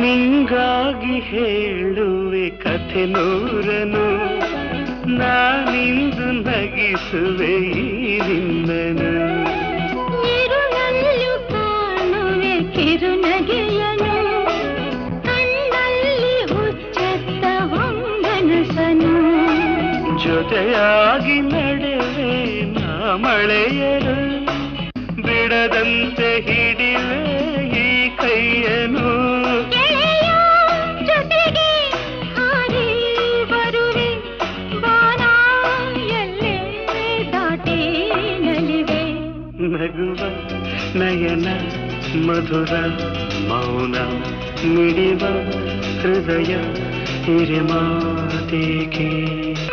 ನಿಂಗಾಗಿ ಹೇಳುವೆ ಕಥೆ ನೂರನು. ನಾನಿಂದು ನಗಿಸುವೆ ನಿನ್ನನು ಇರುಳಲ್ಲೂ ಕಾಣುವೆ ಕಿರುನಗೆಯನು. ಕಣ್ಣಲ್ಲಿ ಹುಚ್ಚತ್ತ ಹೊಂಗನಸನು ಜೊತೆಯಾಗಿ ನಡೆವೆ ನಾ ಮಳೆಯರು. ಬಿಡದಂತೆ ಹಿಡಿವೆ भगव नयन मधुर मौन मिडिव हृदय हिरमा देखे।